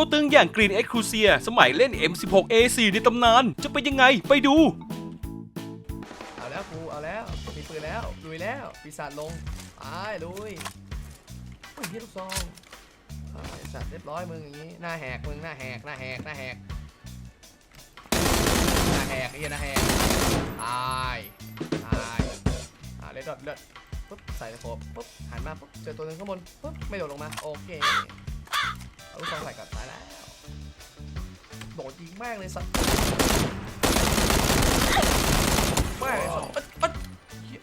ตัวตึงอย่างกรีนเอ็กครูเซียสมัยเล่น M16A4 ในตำนาน จะเป็นยังไงไปดู เอาแล้วกูเอาแล้ว มีปืนแล้วลุยแล้วปีศาจลงไปลุยโอ้ยเฮียลูกซองอ่าไอ้สัตว์เรียบร้อยมึงอย่างนี้หน้าแหกมึงหน้าแหกหน้าแหกหน้าแหกหน้าแหกไอ้เหี้ยหน้าแหกตายตายอ่าเลือดเลือดปุ๊บใส่ตะโขบปุ๊บหันมาปุ๊บเจอตัวหนึงข้างบนปุ๊บไม่โดดลงมาโอเคเอาลูกซองใส่ก่อนตาย โดดยิงแม่งเลยสัตว์แม่งเลยสัตว์เอ๊ะเอ๊ะเหี้ย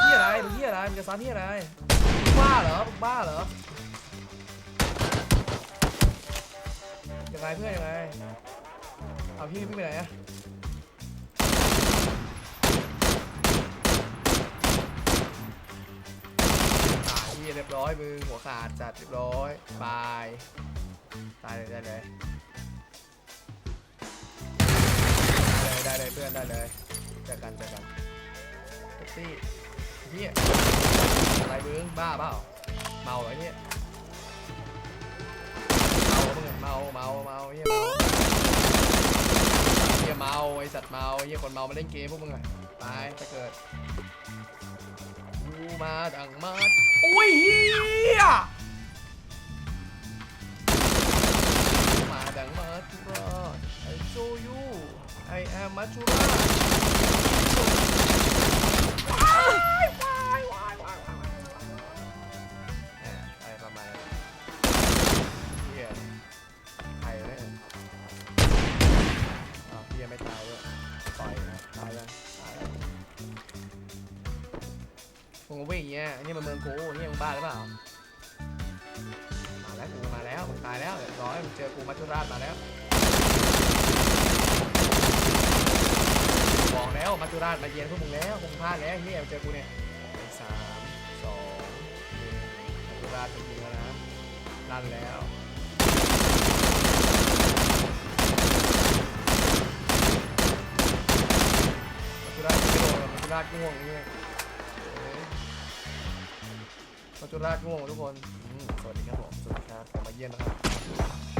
เหี้ยอะไรมึงเหี้ยอะไรมึงจะซ้ำเหี้ยอะไรมึงบ้าเหรอมึงบ้าเหรอยังไงเพื่อนยังไงเอาพี่พี่ไปไหนอะตายที่เรียบร้อยมึงหัวขาดจัดเรียบร้อยบาย ตายเลยได้เลยได้เลยได้เลยเพื่อนได้เลยเจอกันเจอกันเซ็กซี่เฮียอะไรมึงบ้าเปล่าเมาเหรอเฮียเมามึงอะเมาเมาเมาเฮียเมาเฮียเมาไอสัตว์เมาเฮียคนเมามาเล่นเกมพวกมึงอะตายจะเกิดกูมาดังมาอุ้ยเฮีย แอมมาจุราว้ายวายวายวายวายเนี่ยอะไรประมาณนั้นเฮียใครเนี่ยอ้าวเฮียไม่ตายด้วยต่อยนะตายยังตายแล้วมึงก็วิ่งอย่างเงี้ยอันนี่มันเมืองกูนี่มึงบ้าหรือเปล่า มาแล้วกูมาแล้วมึงตายแล้วเรียบร้อยมึงเจอกูมัจจุราชมาแล้ว บอกแล้วมัจจุ ราชมาเยียนพวกมึงแล้วพวกมึงพลาดแล้วเฮียมึงเจอกูเนี่ยสามสองหนึ่งจุราชเป็นยิงแล้วนะลั่นแล้วมัจจุราชไม่โดนมัจจุราชง่วงเนี่ยมัจจุราชง่วงทุกคน สวัสดีครับผม สวัสดีครับมมาเยี่ยมนะครับ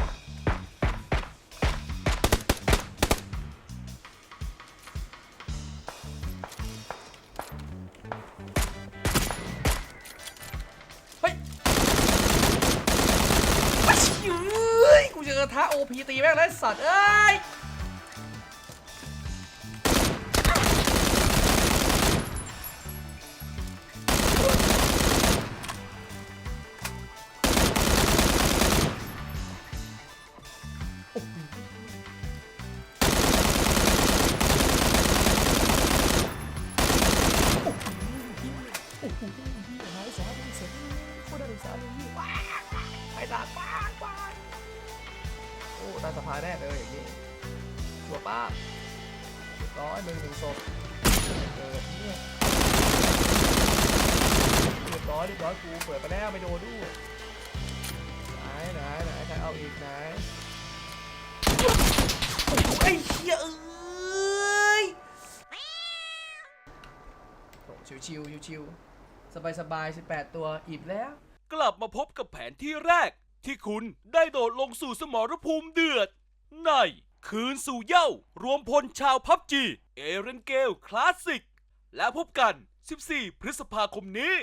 เจอกระทะโอพีตีแม่งแล้วไอ้สัตว์เอ้ยโอ้โหพี่หายสาเป็นเสร็จโคตรได้สาเลยพี่ไปด่าป้างป้า ตาสะพานแน่เลยอย่างนี้ชัวป้าร้อยมึงหนึ่งศพเกิดเนี่ยเรียบร้อยเรียบร้อยกูเปิดไปแล้วไม่โดนด้วยไหนไหนไหนใครเอาอีกไหนโอ้โหไอ้เหี้ยเอ้ยชิวชิวชิวชิวสบายสบาย18 ตัวอิ่มแล้ว กลับมาพบกับแผนที่แรก ที่คุณได้โดดลงสู่สมรภูมิเดือด ใน คืนสู่เหย้ารวมพลชาวพับจี เอเรนเกลคลาสสิก และพบกัน 14 พฤษภาคมนี้